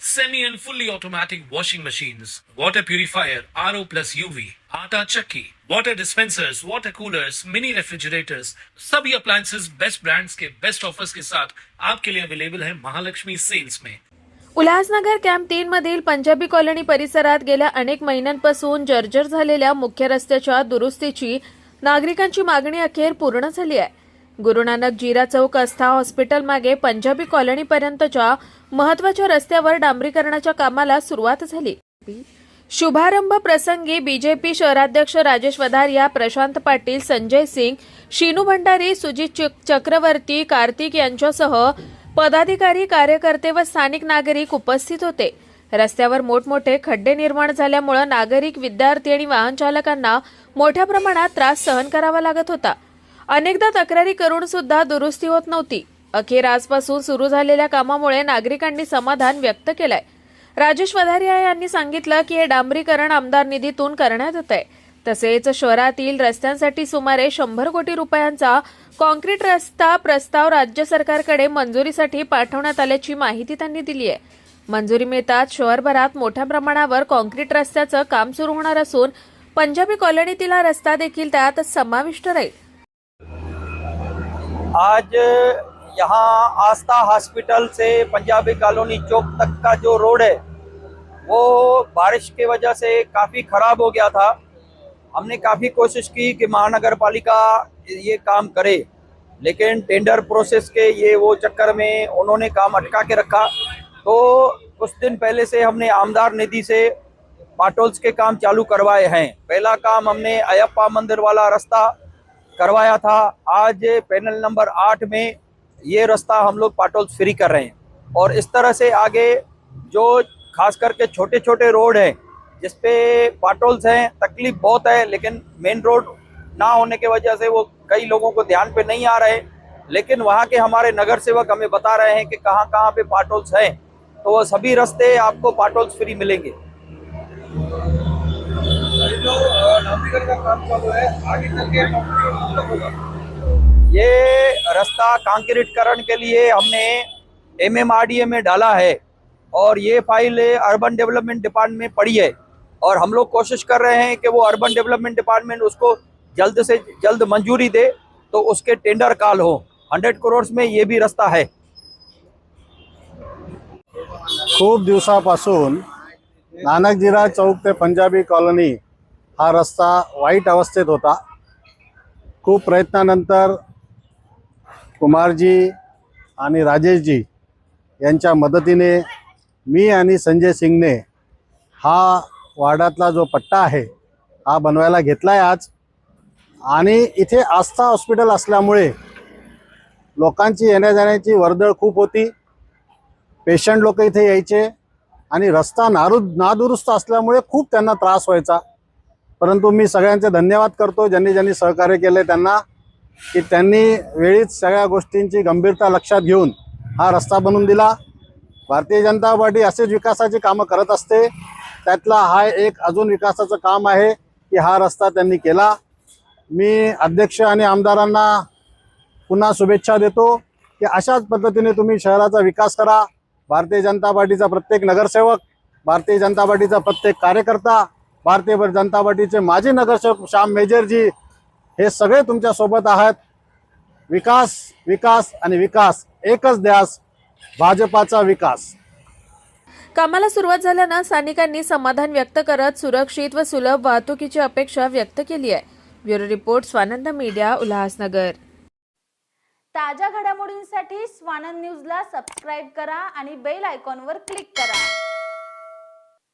semi and fully automatic washing machines, water purifier, RO plus UV, आटा चक्की, water dispensers, water coolers, mini refrigerators, सभी appliances best brands के best offers के साथ आपके लिए अवेलेबल है महालक्ष्मी सेल्स में उल्हासनगर कॅम्प तीन मधील पंजाबी कॉलनी परिसरात गेल्या अनेक महिन्यांपासून जर्जर झालेल्या मुख्य रस्त्याच्या दुरुस्तीची नागरिकांची मागणी अखेर पूर्ण झाली आहे. गुरुनानक जीरा चौक आस्था हॉस्पिटल मागे पंजाबी कॉलनीपर्यंतच्या महत्त्वाच्या रस्त्यावर डांबरीकरणाच्या कामाला सुरुवात झाली. शुभारंभ प्रसंगी बीजेपी शहराध्यक्ष राजेश वधारिया प्रशांत पाटील संजय सिंग शिनू भंडारी सुजित चक- चक्रवर्ती कार्तिक यांच्यासह पदाधिकारी कार्यकर्ते व स्थानिक नागरिक उपस्थित होते. रस्त्यावर मोठमोठे खड्डे निर्माण झाल्यामुळे नागरिक विद्यार्थी आणि वाहन चालकांना मोठ्या प्रमाणात त्रास सहन करावा लागत होता. अनेकदा तक्रारी करून सुद्धा दुरुस्ती होत नव्हती. अखेर आजपासून सुरू झालेल्या कामामुळे नागरिकांनी समाधान व्यक्त केलंय. राजेश वधारिया यांनी सांगितलं की हे डांबरीकरण आमदार निधीतून करण्यात येत आहे तसेच शहरातील रस्त्यांसाठी सुमारे शंभर कोटी रुपयांचा कॉन्क्रीट रस्ता प्रस्ताव राज्य सरकारकडे मंजुरीसाठी पाठवण्यात आल्याची माहिती त्यांनी दिली आहे. मंजुरी मिळताच शहरभरात मोठ्या प्रमाणावर कॉन्क्रीट रस्त्याचं काम सुरू होणार असून पंजाबी कॉलनीतील हा रस्ता देखील त्यात समाविष्ट राहील. आज, यहाँ आस्था हॉस्पिटल से पंजाबी कॉलोनी चौक तक का जो रोड है, वो बारिश के वजह से काफ़ी ख़राब हो गया था। हमने काफ़ी कोशिश की कि महानगर पालिका ये काम करे, लेकिन टेंडर प्रोसेस के ये वो चक्कर में उन्होंने काम अटका के रखा। तो कुछ दिन पहले से हमने आमदार निधि से पाटोल्स के काम चालू करवाए हैं। पहला काम हमने अयप्पा मंदिर वाला रास्ता करवाया था। आज पैनल नंबर आठ में ये रास्ता हम लोग पाटोल्स फ्री कर रहे हैं। और इस तरह से आगे जो खास करके छोटे छोटे रोड हैं जिसपे पाटोल्स हैं, तकलीफ़ बहुत है, लेकिन मेन रोड ना होने के वजह से वो कई लोगों को ध्यान पे नहीं आ रहे लेकिन वहाँ के हमारे नगर सेवक हमें बता रहे हैं कि कहाँ कहाँ पे पाटोल्स हैं तो वो सभी रास्ते आपको पाटोल्स फ्री मिलेंगे। का ये रास्ता कांक्रीटकरण के लिए हमने एमएमआरडीए में डाला है और ये फ़ाइल अर्बन डेवलपमेंट डिपार्टमेंट में पड़ी है और हम लोग कोशिश कर रहे हैं कि वो अर्बन डेवलपमेंट डिपार्टमेंट उसको जल्द से जल्द मंजूरी दे तो उसके टेंडर कॉल हो। हंड्रेड करोड़ में ये भी रास्ता है। खूप दिवसापासून नानकजिरा चौक ते पंजाबी कॉलनी हा रस्ता वाईट अवस्थेत होता. खूप प्रयत्नानंतर कुमारजी आणि राजेशजी यांच्या मदतीने मी आणि संजय सिंगने हा वाड्यातला जो पट्टा आहे हा बनवायला घेतला आहे आज. आणि इथे आस्था हॉस्पिटल असल्यामुळे लोकांची येण्या जाण्याची वर्दळ खूप होती. पेशंट लोक इथे यायचे आणि रस्ता नारू नादुरुस्त असल्यामुळे खूप त्यांना त्रास व्हायचा. परंतु मी सगळ्यांचे धन्यवाद करतो ज्यांनी ज्यांनी सहकार्य केले त्यांना की त्यांनी वेळीच सगळ्या गोष्टींची गंभीरता लक्षात घेऊन हा रस्ता बनवून दिला. भारतीय जनता पार्टी असेच विकासाची कामं करत असते. त्यातला हा एक अजून विकासाचं काम आहे की हा रस्ता त्यांनी केला. मी अध्यक्ष आणि आमदारांना पुन्हा शुभेच्छा देतो की अशाच पद्धतीने तुम्ही शहराचा विकास करा. भारतीय जनता पार्टीचा प्रत्येक नगरसेवक भारतीय जनता पार्टीचा प्रत्येक कार्यकर्ता भारतीय जनता पार्टीचे माजी नगरसेवक श्याम मेजरजी हे सगळे तुमच्यासोबत आहात. विकास विकास आणि विकास एकच ध्यास भाजपाचा विकास. कामाला सुरुवात झाल्यानं स्थानिकांनी समाधान व्यक्त करत सुरक्षित व सुलभ वाहतुकीची अपेक्षा व्यक्त केली आहे. Bureau report Swanand media Ulhasnagar. ताज्या घडामोडींसाठी स्वानंद न्यूजला सबस्क्राईब करा आणि बेल आयकॉनवर क्लिक करा.